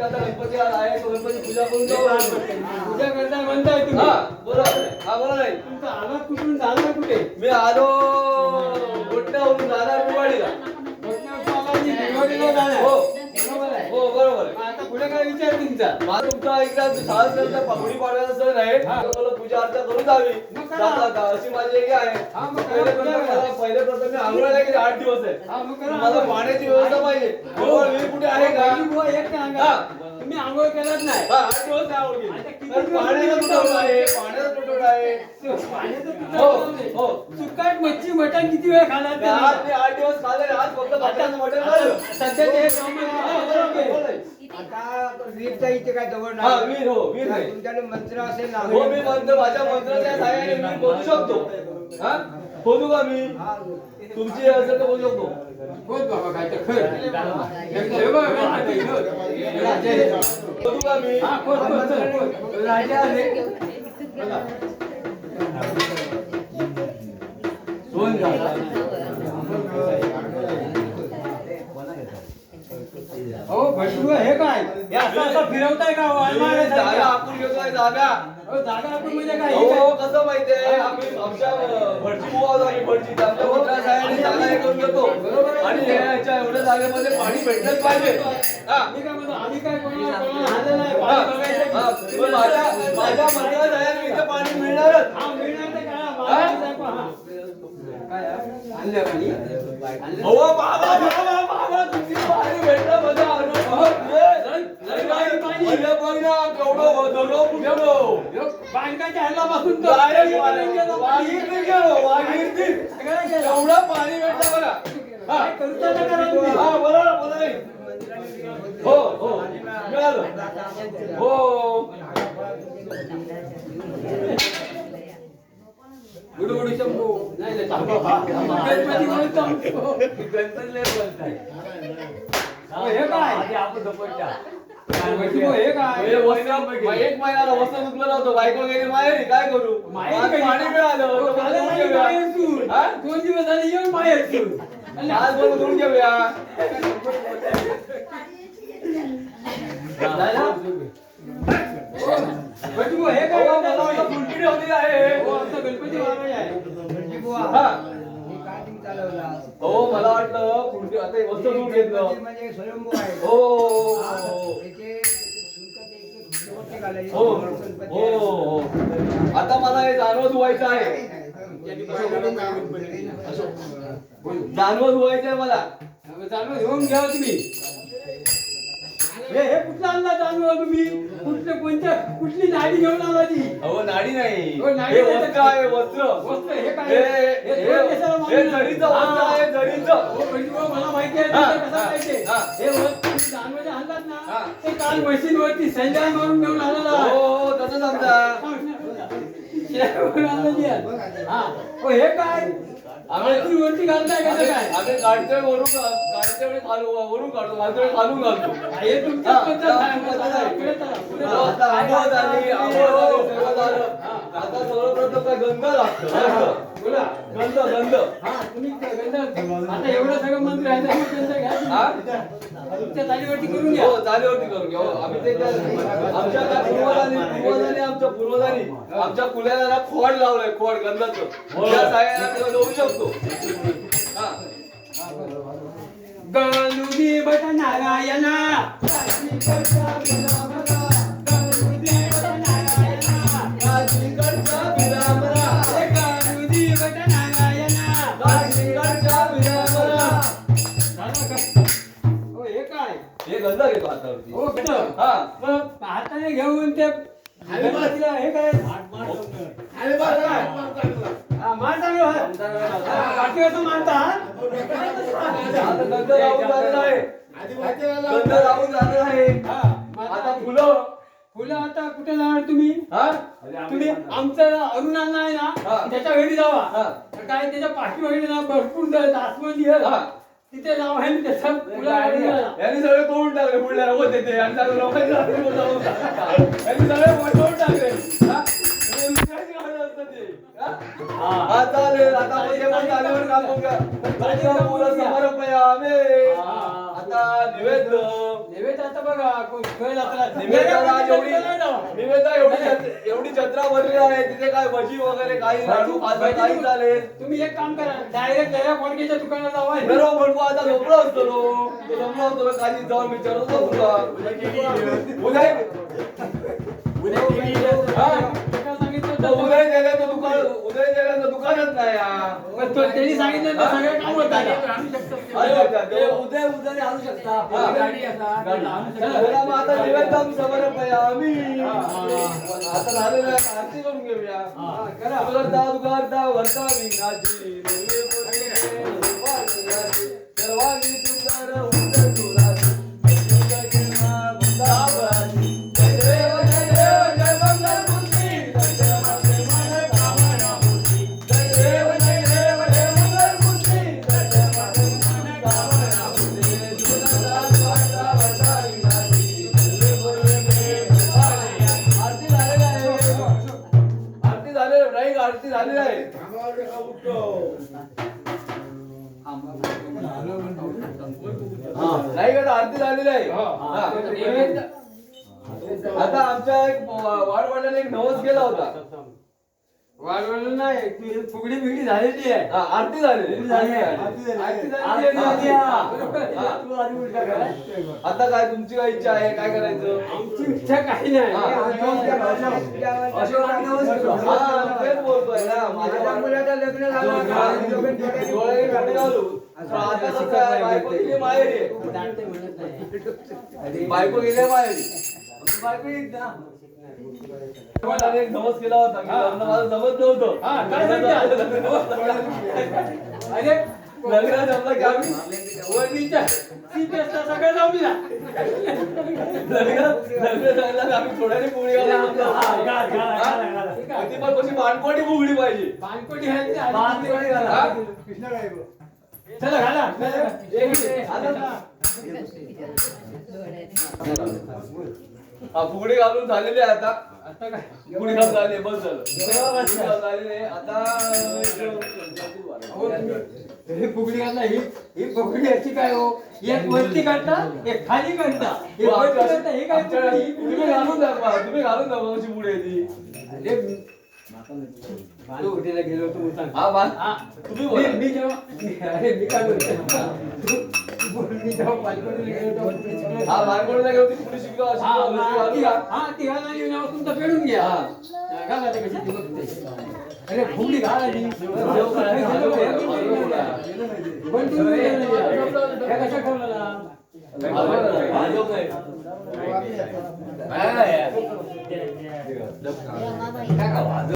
की आता गणपती आज आहे तो गणपती पूजा करून जाऊ पूजा करताय म्हणताय तुम्ही हा बोला हा बोला नाही तुमचं कुठून कुठे मी आलो जाणार दिवाळीला जाणार. हो. बरोबर आहे. हो बरोबर आहे मग आता पुढे काय विचार तुमचा माझा तुमचा इकडे शाळा पाहुणी पाडव्याचा सण आहे हा. तर मला पूजा अर्चा करून जावी मग करा. जाता का अशी माझी एक आहे हा, मग करा, पहिले पूजा प्रथम करा. मला- पहिले प्रथम मी आंघोळ्याला गेले आठ दिवस आहे हा, मग करा. मला पाण्याची व्यवस्था पाहिजे विहीर कुठे आहे का. हा. तुम्ही आंघोळ करत नाही हा, आठ दिवस आंघोळ केली. पाण्याचा तुटवडा आहे? पाण्याचा तुटवडा आहे हो. हो. सुकाट मच्छी मटण किती वेळ आज मी आठ दिवस खाल्ले आज फक्त मटण सध्या आता वीरचा इथे काय जवळ हा वीर हो वीर आहे तुमच्याकडे मंत्र असेल ना हो मी मंत्र माझ्या मंत्राच्या सहाय्याने मी बोलू शकतो हा बोलू का मी हा. तुमची असेल तर बोलू शकतो बोल बाबा काय तर खरं. हे बघ, हात आहे. राजा. बोलू का मी हा, चल, झाला. भटू हे काय हे असं असं फिरवताय का जागा? आपण घेतोय जागा हो, जागा आपण म्हणजे काय हो? कसं माहितीये आम्ही आमच्या अं, भटजी बुवा होतो आम्ही भटजी तर आमच्या मंत्रा साहेबांनी जागा हे करून घेतो आणि हे याच्या एवढ्या जागेमध्ये पाणी भेटलंच पाहिजे हा आम्ही काय म्हणतो आम्ही काय कोणाला कोणाला हाणलं नाही हा, पाणी बघायचं हा. की- पण माझ्या माझ्या साहेबांनी इथे पाणी मिळणारच हा मिळणार तर करा, बाजूला जाय पहा. काय हा? आणलं पाणी? आणलं? अहो बाबा बाबा बाबा तुम्ही पाणी भेटलं अरे बघ ना केवढं दरो ह्यो बांधकाच्या ह्यालापासून तर डायरेक्ट इथपर्यंत गेला गेलं. एवढं पाणी भेटलं बघा हा तर करा तुम्ही. हा बोला बोला. हो हो मिळालं हो गुडू गुडू शंभू. नाही, नाही. गणपती. हो, हे काय गणपती, हो, काय हे वस्त्र एक महिन्याला वस्त्र धुतलं नव्हतं बायको गेली माहेरी काय करू? माहेर? पाणी मिळालं? हो? दोन दिवस झाले. येऊन. आणि आज बोलून धुवून घेऊया हो, काय तुम्ही? फुलकिडी होती आहे. हो, गणपती आहे. हा. हे तुम्ही मला वाटलं फुलकी आता धुवून घेतलं. म्हणजे स्वयंभू आहे. हा, हो हो आहे. हो आता मला हे जानवं धुवायचं आहे धुवायचं आहे मला जानवर घेऊन घ्या तुम्ही हे हे कुठलं आणला जानवर तुम्ही कुठलं कोणत्या कुठली नाडी घेऊन आला ती अहो नाडी नाही हो, नाडी हे नाही. वस्त्र आहे वस्त्र वस्त्र, हे काय? हे हे हे- दोन देशाला हे मान्य नाही. जरीचं वस्त्र हा. आहे जरीचं हो, म्हणजे बा, मला माहिती आहे हा, कसं हा, पाहिजे. हा. हे वस्त्र ना हा. ते काल मशीन वरती संजय मारून घेऊन आलेला. हो हो तसंच आमचा. हा. काय? वरती घालताय कसं काय? आम्ही काढतोय वरून काढतोय वेळी खालू वरून काढतो घालतोय खालून घालतो हे तुमचं पद्धत आहे. पद्धत आहे. पुढे चला, पुढे चला. आता सर्वप्रथम काय गंध लागतो. बोला. गंध गंध हा तुम्ही गंध आता एवढं सगळं मंत्र आहे हा? करून घ्या. हो चालीवरती करून घ्या. हो, आम्ही ते त्या- आमच्या त्या पूर्वजांनी पूर्वजांनी आमच्या पूर्वजांनी आमच्या कुल्याला खोड लावलंय खोड गंधाचं. त्या साह्याने आम्ही लावू शकतो. हा. गणुदी बट नारायणा घेतो हातावरती. हो. हा. मग हाताने घेऊन ते गणपतीला हे काय हा, हा. पाठीवरचं आता गंध आहे. गंध लावून झालेला आहे. हा, आता आता फुलं. फुलं आता कुठे जाणार तुम्ही? हा? तुम्ही आमचं अरुणांना आहे हा. ना त्याच्या घरी जावा. हा. तर काय त्याच्या पाठीमागे ना भरपूर ज- जास्वंदी आहे. हा. तिथे जावा आणि त्याच्या आणा. यांनी सगळे तोडून टाकले पुढल्या रोज येते आणि सगळं लोकांनी रात्री बोलता बोलता. यांनी सगळे पटवून टाकले हा? म्हणजे असतं ते. हा? हा, चालेल आता म्हणजे पण चालीवर काम. तुमच्या मुलं समारंभ आहे, आमेन. हा. आता निवेद नैवेद्य आता बघा कोण खेळ आपला एवढी. निवेदा एवढी एवढी छत्रा भरली आहे तिथे काय भजी वगैरे काही लाडू खाजा काही चालेल. तुम्ही एक काम करा डायरेक्ट त्या फोडकेच्या दुकानात जावा. बरोबर म्हणतो आता झोपलो असतो. तो जमलो असतो नो, काहीच जाऊन विचारत तुला उदय हा, सांगितलं तो उदय गेल्याचं दुकान उदय गेल्याचं दुकानच नाही हा. पण तो- त्यांनी सांगितलं सगळं काम होतं. अरे बाबा, तो उदय उदय आणू शकता हा. गाडी बोला मग आता निवेदन समर्प आहे आम्ही आता झालेलं आहे आरती करून घेऊया करता दुकारता वर्ता विनाची बोले बोले वाजनाची. सर्वांगी सुंदर आरती झालेली आहे. नाही का आरती झालेली आहे. हा. आता आमच्या एक वाडवाड्याला एक नवस गेला होता. वाढवलं नाही. फुगडी बिगडी झालेली आहे. हा, आरती. झाली. आता काय तुमची काय इच्छा आहे? काय करायचं? आमची इच्छा काही नाही. हा. तेच बोलतोय ना. माझ्या मुलाचं लग्न झालं. डोळे- घालू आता कसं आहे, बायको गेली माहेरी. बायको गेली माहेरी. बायको येत ना. नवस केला होता जमत नव्हतं? अरे लग्न जमलं वडीच्या सगळं जमला लग्न लग्न थोड्याने पोळी. ती पण कशी बाणकोटी फुगडी पाहिजे. हा? चला घाला हा फुगडी घालून झालेली आहे आता आता काय फुगडी घालून झाली बस झालं फुगडी घालून झालेली आहे. आता हो, फुगडी घालता ही ही फुगडी अशी काय हो एक वरती काढता एक खाली काढता हे वरती काढता हे काय फुगडी? ही तुम्ही घालून दाखवा तुम्ही घालून दाखवा कशी पुढे ती अरे, गेलो म्हणून सांग. हा हा. तुम्ही मी बोला. मी जेव्हा अरे मी काय बोलतो जेव्हा बालकोटीला गेलो होतो शिकलो. हा बालकोडीला गेलो ती पुढे शिकलो हा, शिकलो, तुम्ही हा, घालून ती- द्या. हा, ती घाला येऊन यावं तुमचं पेडून घ्या हा. हा, घाला ते कशी ती बघते. अरे फुगडी घाला ती. देव करा, देव करा, देव करा. पण तुम्ही हे कशा ठेवलेला हा, देव काय? काय आहे? काय का वाजव?